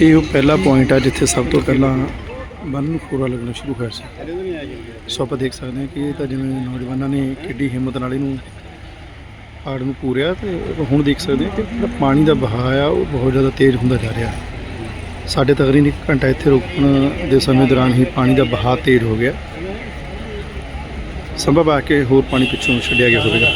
ਇਹ ਉਹ ਪਹਿਲਾ ਪੁਆਇੰਟ ਆ ਜਿੱਥੇ ਸਭ ਤੋਂ ਪਹਿਲਾਂ ਬੰਨ ਨੂੰ ਖੋਰਾ ਲੱਗਣਾ ਸ਼ੁਰੂ ਹੋਇਆ ਸੀ। ਸੋ ਆਪਾਂ ਦੇਖ ਸਕਦੇ ਹਾਂ ਕਿ ਇਹ ਤਾਂ ਜਿਵੇਂ ਨੌਜਵਾਨਾਂ ਨੇ ਕਿੱਡੀ ਹਿੰਮਤ ਨਾਲ ਇਹਨੂੰ ਆੜ ਨੂੰ ਪੂਰਿਆ ਤੇ ਹੁਣ ਦੇਖ ਸਕਦੇ ਹਾਂ ਕਿ ਜਿਹੜਾ ਪਾਣੀ ਦਾ ਵਹਾਅ ਆ, ਉਹ ਬਹੁਤ ਜ਼ਿਆਦਾ ਤੇਜ਼ ਹੁੰਦਾ ਜਾ ਰਿਹਾ। ਸਾਡੇ ਤਕਰੀਬਨ ਇੱਕ ਘੰਟਾ ਇੱਥੇ ਰੁਕਣ ਦੇ ਸਮੇਂ ਦੌਰਾਨ ਹੀ ਪਾਣੀ ਦਾ ਵਹਾਅ ਤੇਜ਼ ਹੋ ਗਿਆ। ਸੰਭਵ ਆ ਕੇ ਹੋਰ ਪਾਣੀ ਪਿੱਛੋਂ ਛੱਡਿਆ ਗਿਆ ਹੋਵੇਗਾ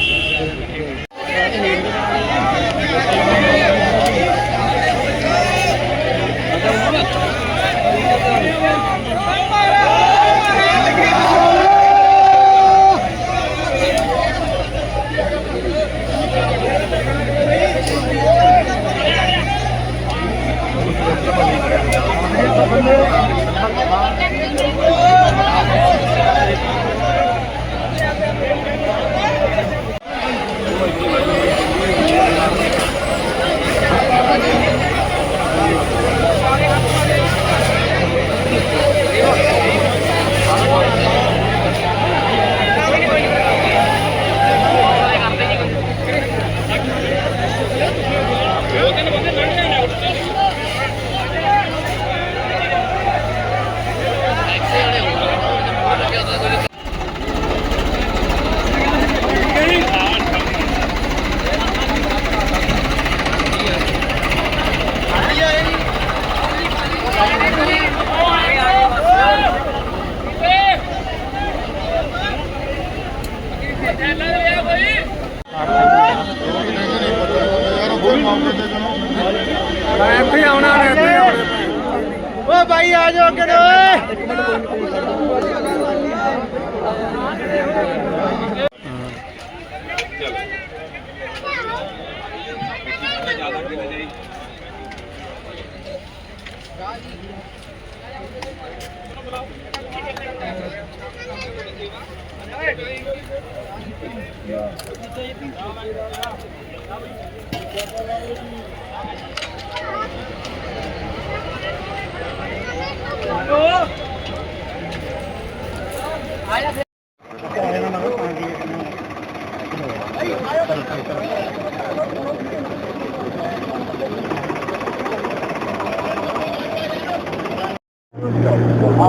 ਓ ਭਾਈ ਆ ਜਾਓ ਅੱਗੇ ਨੂੰ ਓਏ ਚਲੋ।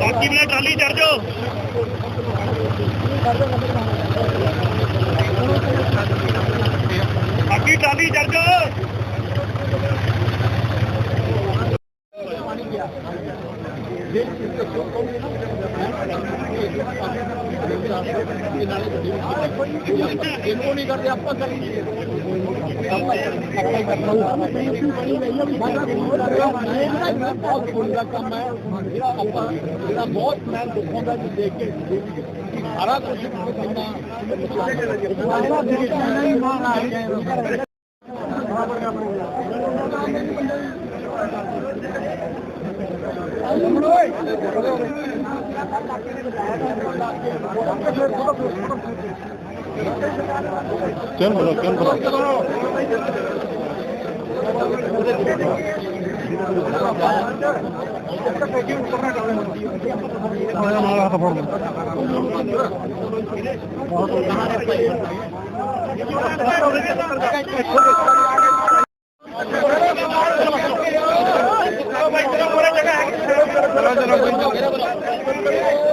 ਬਾਕੀ ਵੀ ਟਰਾਲੀ ਚੜ ਜਾਓ ਬਾਕੀ ਟਰਾਲੀ ਚੜ ਜਾਓ। ਇਹਨੂੰ ਨਹੀਂ ਕਰਦੇ ਆਪਾਂ ਕਰੀਏ ਬਹੁਤ ਪੁੰਨ ਦਾ ਕੰਮ ਹੈ ਜਿਹੜਾ ਆਪਾਂ ਜਿਹੜਾ ਬਹੁਤ ਮੈਂ ਦੁੱਖੋਂ ਦਾ ਦੇਖ ਕੇ ਸਾਰਾ ਕੁਝ কেন বলো কেন বলো ਕਿਉਂ ਬੋਲੋ ਕਿਉਂ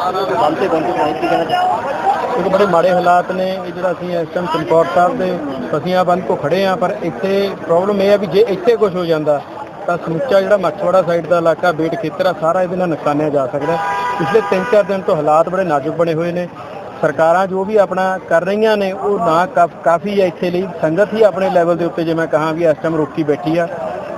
ਬੋਲੋ ਨਾਲ ਹੱਥ ਫੜ ਇੱਕ ਬੜੇ ਮਾੜੇ ਹਾਲਾਤ ਨੇ, ਇਹ ਜਿਹੜਾ ਅਸੀਂ ਇਸ ਟਾਈਮ ਚਮਕੌਰ ਸਾਹਿਬ ਦੇ ਫਸੀਆਂ ਬੰਦ ਕੋ ਖੜੇ ਆ ਪਰ ਇੱਥੇ ਪ੍ਰੋਬਲਮ ਇਹ ਆ ਵੀ ਜੇ ਇੱਥੇ ਕੁਝ ਹੋ ਜਾਂਦਾ, ਤਾਂ ਸਮੁੱਚਾ ਜਿਹੜਾ ਮੱਛਵਾੜਾ ਸਾਈਡ ਦਾ ਇਲਾਕਾ, ਬੇਟ ਖੇਤਰ ਆ, ਸਾਰਾ ਇਹਦੇ ਨਾਲ ਨੁਕਸਾਨਿਆ ਜਾ ਸਕਦਾ ਪਿਛਲੇ 3-4 ਦਿਨ ਤੋਂ ਹਾਲਾਤ ਬੜੇ ਨਾਜ਼ੁਕ ਬਣੇ ਹੋਏ ਨੇ। ਸਰਕਾਰਾਂ ਜੋ ਵੀ ਆਪਣਾ ਕਰ ਰਹੀਆਂ ਨੇ, ਉਹ ਨਾ ਕਾਫ- ਕਾਫੀ ਹੈ ਇੱਥੇ ਲਈ। ਸੰਗਤ ਹੀ ਆਪਣੇ ਲੈਵਲ ਦੇ ਉੱਤੇ, ਜੇ ਮੈਂ ਕਹਾਂ ਵੀ ਇਸ ਟਾਈਮ ਰੋਕੀ ਬੈਠੀ ਆ।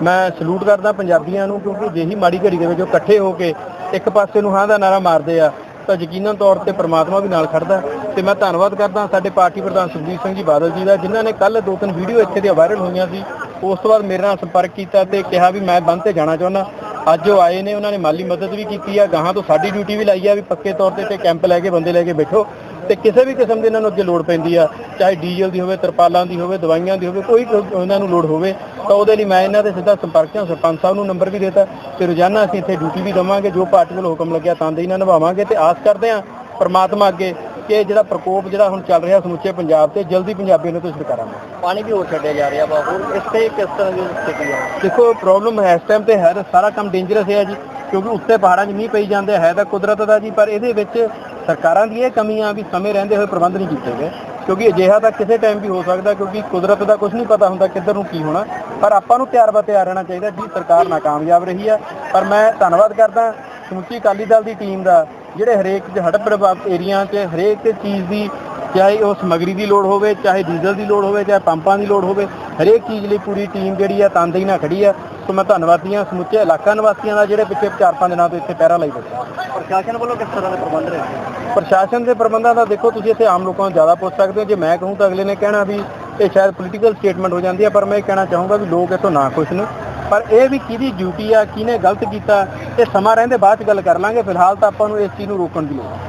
ਮੈਂ ਸਲੂਟ ਕਰਦਾ ਪੰਜਾਬੀਆਂ ਨੂੰ, ਕਿਉਂਕਿ ਜਿਹੀ ਮਾੜੀ ਘੜੀ ਦੇ ਵਿੱਚ ਉਹ ਇਕੱਠੇ ਹੋ ਕੇ ਇੱਕ ਪਾਸੇ ਨੂੰ ਹਾਂ ਦਾ ਨਾਰਾ ਮਾਰਦੇ ਆ ਤਾਂ ਯਕੀਨਨ ਤੌਰ ਤੇ ਪ੍ਰਮਾਤਮਾ ਵੀ ਨਾਲ ਖੜਦਾ ਤੇ ਮੈਂ ਧੰਨਵਾਦ ਕਰਦਾ ਸਾਡੇ ਪਾਰਟੀ ਪ੍ਰਧਾਨ ਸੁਖਜੀਤ ਸਿੰਘ ਜੀ ਬਾਦਲ ਜੀ ਦਾ, ਜਿਨ੍ਹਾਂ ਨੇ ਕੱਲ ਦੋ ਤਿੰਨ ਵੀਡੀਓ ਇੱਥੇ ਦੀਆਂ ਵਾਇਰਲ ਹੋਈਆਂ ਸੀ। ਉਸ ਤੋਂ ਬਾਅਦ ਮੇਰੇ ਨਾਲ ਸੰਪਰਕ ਕੀਤਾ ਤੇ ਕਿਹਾ ਵੀ ਮੈਂ ਬੰਦ ਤੇ ਜਾਣਾ ਚਾਹੁੰਦਾ। ਅੱਜ ਉਹ ਆਏ ਨੇ, ਉਹਨਾਂ ਨੇ ਮਾਲੀ ਮਦਦ ਵੀ ਕੀਤੀ ਆ, ਗਾਹਾਂ ਤੋਂ ਸਾਡੀ ਡਿਊਟੀ ਵੀ ਲਾਈ ਆ ਵੀ ਪੱਕੇ ਤੌਰ ਤੇ ਤੇ ਕੈਂਪ ਲੈ ਕੇ, ਬੰਦੇ ਲੈ ਕੇ ਬੈਠੋ। ਤੇ ਕਿਸੇ ਵੀ ਕਿਸਮ ਦੇ ਇਹਨਾਂ ਨੂੰ ਅੱਗੇ ਲੋੜ ਪੈਂਦੀ ਆ ਚਾਹੇ ਡੀਜ਼ਲ ਦੀ ਹੋਵੇ ਤਰਪਾਲਾਂ ਦੀ ਹੋਵੇ ਦਵਾਈਆਂ ਦੀ ਹੋਵੇ ਕੋਈ ਉਹਨਾਂ ਨੂੰ ਲੋੜ ਹੋਵੇ ਤਾਂ ਉਹਦੇ ਲਈ ਮੈਂ ਇਹਨਾਂ ਦੇ ਸਿੱਧਾ ਸੰਪਰਕ ਹਾਂ। ਸਰਪੰਚ ਸਾਹਿਬ ਨੂੰ ਨੰਬਰ ਵੀ ਦੇਤਾ ਤੇ ਰੋਜ਼ਾਨਾ ਅਸੀਂ ਇੱਥੇ ਡਿਊਟੀ ਵੀ ਦੇਵਾਂਗੇ ਜੋ ਪਾਰਟੀ ਵੱਲੋਂ ਹੁਕਮ ਲੱਗਿਆ ਤਾਂ ਦੇ ਨਾਲ ਨਿਭਾਵਾਂਗੇ ਤੇ ਆਸ ਕਰਦੇ ਹਾਂ ਪ੍ਰਮਾਤਮਾ ਅੱਗੇ ਕਿ ਇਹ ਜਿਹੜਾ ਪ੍ਰਕੋਪ ਜਿਹੜਾ ਹੁਣ ਚੱਲ ਰਿਹਾ ਸਮੁੱਚੇ ਪੰਜਾਬ ਤੇ ਜਲਦੀ ਪੰਜਾਬੀਆਂ ਨੂੰ ਤੋਂ ਮਿਲੇ ਪਾਣੀ ਵੀ ਹੋਰ ਛੱਡਿਆ ਜਾ ਰਿਹਾ ਵਾ ਹੋਰ ਇਸ ਤੇ ਕਿਸ ਤਰ੍ਹਾਂ ਦੀ ਸਥਿਤੀ ਆ ਦੇਖੋ ਪ੍ਰੋਬਲਮ ਹੈ ਇਸ ਟਾਈਮ ਤੇ ਹੈ ਸਾਰਾ ਕੰਮ ਡੇਂਜਰਸ ਹੈ ਜੀ ਕਿਉਂਕਿ ਉੱਤੇ ਪਹਾੜਾਂ 'ਚ ਮੀਂਹ ਪਈ ਜਾਂਦੇ ਹੈ ਤਾਂ ਕੁਦਰਤ ਦਾ ਜੀ ਪਰ ਇਹਦੇ ਵਿੱਚ ਸਰਕਾਰਾਂ ਦੀ ਇਹ ਕਮੀਆਂ ਵੀ ਸਮੇਂ ਰਹਿੰਦੇ ਹੋਏ ਪ੍ਰਬੰਧ ਨਹੀਂ ਕੀਤੇ ਗਏ, ਕਿਉਂਕਿ ਅਜਿਹਾ ਤਾਂ ਕਿਸੇ ਟਾਈਮ ਵੀ ਹੋ ਸਕਦਾ, ਕਿਉਂਕਿ ਕੁਦਰਤ ਦਾ ਕੁਝ ਨਹੀਂ ਪਤਾ ਹੁੰਦਾ ਕਿੱਧਰ ਨੂੰ ਕੀ ਹੋਣਾ। ਪਰ ਆਪਾਂ ਨੂੰ ਤਿਆਰ ਬਾ ਤਿਆਰ ਰਹਿਣਾ ਚਾਹੀਦਾ, ਜੀ ਸਰਕਾਰ ਨਾਕਾਮਯਾਬ ਰਹੀ ਹੈ ਪਰ ਮੈਂ ਧੰਨਵਾਦ ਕਰਦਾ ਸਮੁੱਚੀ ਅਕਾਲੀ ਦਲ ਦੀ ਟੀਮ ਦਾ, ਜਿਹੜੇ ਹਰੇਕ ਹੜਪ ਪ੍ਰਭਾਵਿਤ ਏਰੀਆ 'ਚ, ਹਰੇਕ ਚੀਜ਼ ਦੀ, ਚਾਹੇ ਉਹ ਸਮਗਰੀ ਦੀ ਲੋੜ ਹੋਵੇ, ਚਾਹੇ ਡੀਜ਼ਲ ਦੀ ਲੋੜ ਹੋਵੇ, ਚਾਹੇ ਪੰਪਾਂ ਦੀ ਲੋੜ ਹੋਵੇ, ਹਰੇਕ ਚੀਜ਼ ਲਈ ਪੂਰੀ ਟੀਮ ਜਿਹੜੀ ਆ ਤਨਦੇਹੀ ਨਾਲ ਖੜੀ ਆ। ਸੋ ਮੈਂ ਧੰਨਵਾਦੀ ਹਾਂ ਸਮੁੱਚੇ ਇਲਾਕਾ ਨਿਵਾਸੀਆਂ ਦਾ ਜਿਹੜੇ ਪਿੱਛੇ 4-5 ਦਿਨਾਂ ਤੋਂ ਇੱਥੇ ਪਹਿਰਾ ਲਈ ਬੈਠੇ। ਪ੍ਰਸ਼ਾਸਨ ਵੱਲੋਂ ਕਿਸ ਤਰ੍ਹਾਂ ਦੇ ਪ੍ਰਬੰਧ ਰਹੇ ਪ੍ਰਸ਼ਾਸਨ ਦੇ ਪ੍ਰਬੰਧਾਂ ਦਾ ਦੇਖੋ ਤੁਸੀਂ ਇੱਥੇ ਆਮ ਲੋਕਾਂ ਨੂੰ ਜ਼ਿਆਦਾ ਪੁੱਛ ਸਕਦੇ ਹੋ। ਜੇ ਮੈਂ ਕਹੂੰ ਤਾਂ ਅਗਲੇ ਨੇ ਕਹਿਣਾ ਵੀ ਇਹ ਸ਼ਾਇਦ ਪੋਲੀਟੀਕਲ ਸਟੇਟਮੈਂਟ ਹੋ ਜਾਂਦੀ ਹੈ ਪਰ ਮੈਂ ਇਹ ਕਹਿਣਾ ਚਾਹੂੰਗਾ ਵੀ ਲੋਕ ਇੱਥੋਂ ਨਾ ਖੁਸ਼ ਨੇ। ਪਰ ਇਹ ਵੀ ਕਿਹਦੀ ਡਿਊਟੀ ਆ ਕਿਹਨੇ ਗਲਤ ਕੀਤਾ ਇਹ ਸਮਾਂ ਰਹਿੰਦੇ ਬਾਅਦ ਚ ਗੱਲ ਕਰ ਲਾਂਗੇ। ਫਿਲਹਾਲ ਤਾਂ ਆਪਾਂ ਨੂੰ ਇਸ ਚੀਜ਼ ਨੂੰ ਰੋਕਣ ਦੀ ਲੋੜ ਹੈ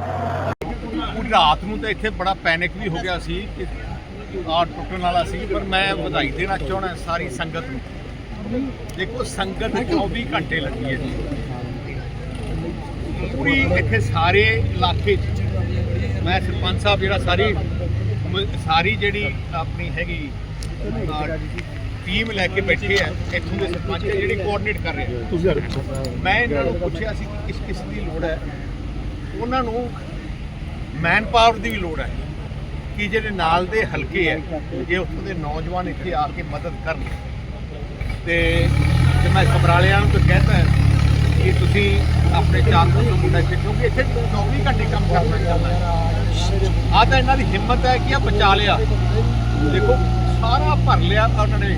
ਪੂਰੀ ਰਾਤ ਨੂੰ ਤਾਂ ਇੱਥੇ ਬੜਾ ਪੈਨਿਕ ਵੀ ਹੋ ਗਿਆ ਸੀ ਕਿ ਆ ਟੁੱਟਣ ਵਾਲਾ ਸੀ ਪਰ ਮੈਂ ਵਧਾਈ ਦੇਣਾ ਚਾਹਣਾ ਸਾਰੀ ਸੰਗਤ ਨੂੰ। ਦੇਖੋ ਸੰਗਤ 24 ਘੰਟੇ ਲੱਗੀ ਹੈ ਜੀ। ਪੂਰੀ ਇੱਥੇ ਸਾਰੇ ਇਲਾਕੇ 'ਚ। ਮੈਂ ਸਰਪੰਚ ਸਾਹਿਬ ਜਿਹੜਾ ਸਾਰੀ ਸਾਰੀ ਜਿਹੜੀ ਆਪਣੀ ਹੈਗੀ ਟੀਮ ਲੈ ਕੇ ਬੈਠੇ ਆ ਇੱਥੋਂ ਦੇ ਸਰਪੰਚ ਆ ਜਿਹੜੇ ਕੋਆਰਡੀਨੇਟ ਕਰ ਰਹੇ ਆ। ਮੈਂ ਇਹਨਾਂ ਨੂੰ ਪੁੱਛਿਆ ਸੀ ਕਿ ਕਿਸ ਕਿਸ ਦੀ ਲੋੜ ਹੈ। ਉਹਨਾਂ ਨੂੰ ਮੈਨ ਪਾਵਰ ਦੀ ਵੀ ਲੋੜ ਹੈ ਕਿ ਜਿਹੜੇ ਨਾਲ ਦੇ ਹਲਕੇ ਹੈ ਜੇ ਉੱਥੋਂ ਦੇ ਨੌਜਵਾਨ ਇੱਥੇ ਆ ਕੇ ਮਦਦ ਕਰਨ। ਤੇ ਤੇ ਮੈਂ ਸਮਰਾਲਿਆਂ ਨੂੰ ਕਹਿੰਦਾ ਕਿ ਤੁਸੀਂ ਆਪਣੇ ਚਾਰ ਤੋਂ ਮੁੰਡਾ ਇੱਥੇ ਕਿਉਂਕਿ ਇੱਥੇ 24 ਘੰਟੇ ਕੰਮ ਕਰਨਾ ਚਾਹੁੰਦਾ ਹੈ। ਆ ਤਾਂ ਇਹਨਾਂ ਦੀ ਹਿੰਮਤ ਹੈ ਕਿ ਆ ਬਚਾ ਲਿਆ। ਦੇਖੋ ਸਾਰਾ ਭਰ ਲਿਆ ਉਹਨਾਂ ਨੇ।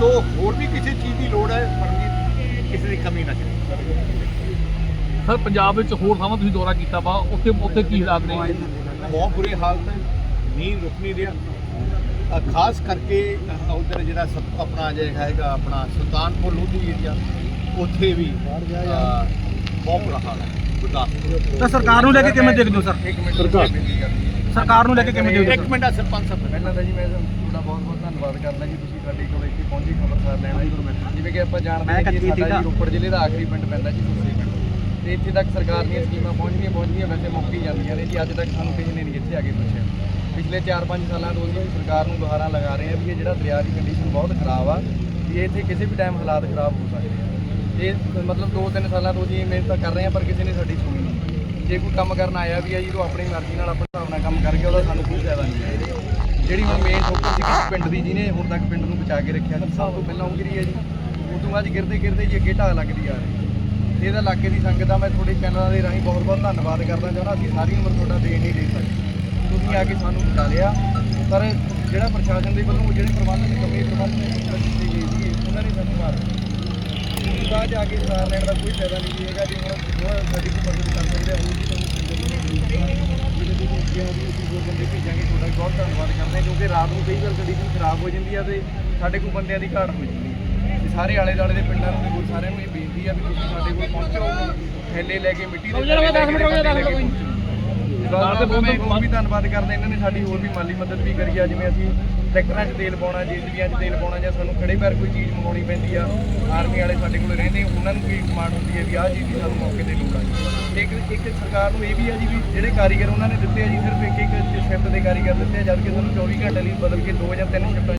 ਸੋ ਹੋਰ ਵੀ ਕਿਸੇ ਚੀਜ਼ ਦੀ ਲੋੜ ਹੈ ਪਰ ਵੀ ਕਿਸੇ ਦੀ ਕਮੀ ਨਾ ਚੱਲੇ ਸਰ ਪੰਜਾਬ ਵਿੱਚ ਹੋਰ ਥਾਵਾਂ ਤੁਸੀਂ ਦੌਰਾ ਕੀਤਾ ਵਾ ਉੱਥੇ ਉੱਥੇ ਕੀ ਹਾਲਾਤ ਨੇ? ਬਹੁਤ ਬੁਰੇ ਹਾਲਤ ਹੈ। ਨੀਂਦ ਰੁਕ ਨਹੀਂ ਰਿਹਾ। ਖਾਸ ਕਰਕੇ ਉਧਰ ਜਿਹੜਾ ਸਭ ਆਪਣਾ ਜਿਹੜਾ ਹੈਗਾ ਆਪਣਾ ਸੁਲਤਾਨਪੁਰ ਲੋਧੀ ਏਰੀਆ ਉੱਥੇ ਵੀ ਬਹੁਤ ਬੁਰਾ ਹਾਲ ਹੈ ਗੁਰਦਾਸਪੁਰ। ਤਾਂ ਸਰਕਾਰ ਨੂੰ ਲੈ ਕੇ ਕਿਵੇਂ ਦੇਖਦੇ ਹੋ ਸਰ? ਇੱਕ ਮਿੰਟ ਸਰਕਾਰ। ਸਰਕਾਰ ਨੂੰ ਲੈ ਕੇ ਕਿਵੇਂ ਦੇਖਦੇ ਹੋ ਇੱਕ ਮਿੰਟ ਆ ਸਰਪੰਚ ਸਾਹਿਬ। ਪਹਿਲਾਂ ਤਾਂ ਜੀ ਮੈਂ ਤੁਹਾਡਾ ਬਹੁਤ ਬਹੁਤ ਧੰਨਵਾਦ ਕਰਦਾ ਜੀ ਤੁਸੀਂ ਸਾਡੇ ਕੋਲ ਇੱਥੇ ਪਹੁੰਚੇ ਖਬਰਸਾਰ ਲੈਣਾ ਜੀ ਜਿਵੇਂ ਕਿ ਆਪਾਂ ਜਾਣਦੇ ਹਾਂ ਕਿ ਸਾਡਾ ਜੀ ਰੋਪੜ ਜ਼ਿਲ੍ਹੇ ਦਾ ਆਖਰੀ ਪਿੰਡ ਪੈਂਦਾ ਜੀ ਸੁਰਸੇ ਪਿੰਡ ਤੇ ਇੱਥੇ ਤੱਕ ਸਰਕਾਰ ਦੀਆਂ ਸਕੀਮਾਂ ਪਹੁੰਚਦੀਆਂ ਪਹੁੰਚਦੀਆਂ ਵੈਸੇ ਮੁੱਕ ਹੀ ਜਾਂਦੀਆਂ ਨੇ ਜੀ ਅੱਜ ਤੱਕ ਸਾਨੂੰ ਕਿਸੇ ਨੇ ਨਹੀਂ ਇੱਥੇ ਆ ਕੇ ਪੁੱਛਿਆ। ਪਿਛਲੇ 4-5 ਸਾਲਾਂ ਤੋਂ ਅਸੀਂ ਸਰਕਾਰ ਨੂੰ ਦੁਹਾਰਾ ਲਗਾ ਰਹੇ ਹਾਂ ਵੀ ਇਹ ਜਿਹੜਾ ਦਰਿਆ ਦੀ ਕੰਡੀਸ਼ਨ ਬਹੁਤ ਖਰਾਬ ਆ, ਵੀ ਇੱਥੇ ਕਿਸੇ ਵੀ ਟਾਈਮ ਹਾਲਾਤ ਖਰਾਬ ਹੋ ਸਕਦੇ ਆ। ਇਹ ਮਤਲਬ 2-3 ਸਾਲਾਂ ਤੋਂ ਜੀ ਮਿਹਨਤ ਤਾਂ ਕਰ ਰਹੇ ਹਾਂ, ਪਰ ਕਿਸੇ ਨੇ ਸਾਡੀ ਸੁਣੀ ਨਹੀਂ। ਜੇ ਕੋਈ ਕੰਮ ਕਰਨ ਆਇਆ ਵੀ ਆ ਜੀ, ਉਹ ਆਪਣੀ ਮਰਜ਼ੀ ਨਾਲ ਆਪਣੇ ਹਿਸਾਬ ਨਾਲ ਕੰਮ ਕਰਕੇ ਉਹਦਾ ਸਾਨੂੰ ਕੋਈ ਫਾਇਦਾ ਨਹੀਂ ਹੈ। ਜਿਹੜੀ ਹੁਣ ਮੇਨ ਠੋਕਰ ਸੀ ਕਿ ਪਿੰਡ ਦੀ, ਜਿਹਨੇ ਹੁਣ ਤੱਕ ਪਿੰਡ ਨੂੰ ਬਚਾ ਕੇ ਰੱਖਿਆ ਸੀ, ਸਭ ਤੋਂ ਪਹਿਲਾਂ ਉਹ ਗਿਰੀ ਹੈ ਜੀ। ਉਦੋਂ ਬਾਅਦ ਗਿਰਦੇ ਗਿਰਦੇ ਜੀ ਅੱਗੇ ਢਾਹ ਲੱਗਦੀ ਆ ਰਹੀ। ਇਹਦਾ ਇਲਾਕੇ ਦੀ ਸੰਗਤ ਦਾ ਮੈਂ ਤੁਹਾਡੇ ਚੈਨਲਾਂ ਦੇ ਰਾਹੀਂ ਬਹੁਤ ਬਹੁਤ ਧੰਨਵਾਦ ਕਰਦਾ ਚਾਹੁੰਦਾ। ਅਸੀਂ ਸਾਰੀ ਉਮਰ ਤੁਹਾਡਾ ਦੇਣ ਨਹੀਂ ਦੇ ਸਕਦੇ। ਤੁਸੀਂ ਆ ਕੇ ਸਾਨੂੰ ਬਚਾ ਲਿਆ। ਪਰ ਜਿਹੜਾ ਪ੍ਰਸ਼ਾਸਨ ਦੇ ਵੱਲੋਂ ਜਿਹੜੇ ਪ੍ਰਬੰਧ ਦੀ ਕਮੀ ਪ੍ਰਬੰਧ ਨੇ ਕੀਤੀ ਗਈ ਸੀ ਉਹਨਾਂ ਨੇ ਸਾਨੂੰ ਮਾਰ ਦਿੱਤਾ ਆ ਕੇ ਸਾਰ ਲੈਣ ਦਾ ਕੋਈ ਫਾਇਦਾ ਨਹੀਂ ਹੈਗਾ। ਜੀ ਹੁਣ ਜੋ ਸਾਡੀ ਕੋਈ ਮਦਦ ਕਰ ਸਕਦੇ ਆ ਉਹ ਵੀ ਤੁਹਾਨੂੰ ਜਿਹੜੇ ਤੁਸੀਂ ਅੱਗੇ ਆਉਂਦੇ ਹੋ ਤੁਸੀਂ ਹੋਰ ਬੰਦੇ ਭੇਜਾਂਗੇ ਤੁਹਾਡਾ ਵੀ ਬਹੁਤ ਧੰਨਵਾਦ ਕਰਦੇ ਹਾਂ। ਕਿਉਂਕਿ ਰਾਤ ਨੂੰ ਕਈ ਵਾਰ ਕੰਡੀਸ਼ਨ ਖਰਾਬ ਹੋ ਜਾਂਦੀ ਆ ਤੇ ਸਾਡੇ ਕੋਲ ਬੰਦਿਆਂ ਦੀ ਘਾਟ ਹੋ ਜਾਂਦੀ ਹੈ ਤੇ ਸਾਰੇ ਆਲੇ ਦੁਆਲੇ ਦੇ ਪਿੰਡਾਂ ਨੂੰ ਵੀ ਸਾਰਿਆਂ ਨੂੰ ਇਹ ਬੇਨਤੀ ਆ ਵੀ ਤੁਸੀਂ ਸਾਡੇ ਕੋਲ ਪਹੁੰਚੋ। ਥੈਲੇ ਲੈ ਕੇ ਮਿੱਟੀ ਦੇ ਥੈਲੇ ਲੈ ਕੇ ਮੈਂ ਹੋਰ ਵੀ ਧੰਨਵਾਦ ਕਰਦਾ ਇਹਨਾਂ ਨੇ ਸਾਡੀ ਹੋਰ ਵੀ ਮਾਲੀ ਮਦਦ ਵੀ ਕਰੀ ਆ ਜਿਵੇਂ ਅਸੀਂ ਟਰੈਕਟਰਾਂ 'ਚ ਤੇਲ ਪਾਉਣਾ ਜੀਸੀਬੀਆਂ 'ਚ ਤੇਲ ਪਾਉਣਾ ਜਾਂ ਸਾਨੂੰ ਖੜੇ ਪੈਰ ਕੋਈ ਚੀਜ਼ ਮੰਗਾਉਣੀ ਪੈਂਦੀ ਆ ਆਰਮੀ ਵਾਲੇ ਸਾਡੇ ਕੋਲ ਰਹਿੰਦੇ ਉਹਨਾਂ ਨੂੰ ਵੀ ਡਿਮਾਂਡ ਹੁੰਦੀ ਹੈ ਵੀ ਆਹ ਚੀਜ਼ ਦੀ ਸਾਨੂੰ ਮੌਕੇ ਤੇ ਲੋੜ ਆ ਜੀ। ਇੱਕ ਇੱਕ ਸਰਕਾਰ ਨੂੰ ਇਹ ਵੀ ਆ ਜੀ ਵੀ ਜਿਹੜੇ ਕਾਰੀਗਰ ਉਹਨਾਂ ਨੇ ਦਿੱਤੇ ਆ ਜੀ ਸਿਰਫ ਇੱਕ ਇੱਕ ਸ਼ਿਫਟ ਦੇ ਕਾਰੀਗਰ ਦਿੱਤੇ ਆ ਜਦ ਕਿ ਸਾਨੂੰ 24 ਘੰਟੇ ਲਈ ਬਦਲ ਕੇ ਦੋ ਜਾਂ ਤਿੰਨ ਸ਼ਿਫਟਾਂ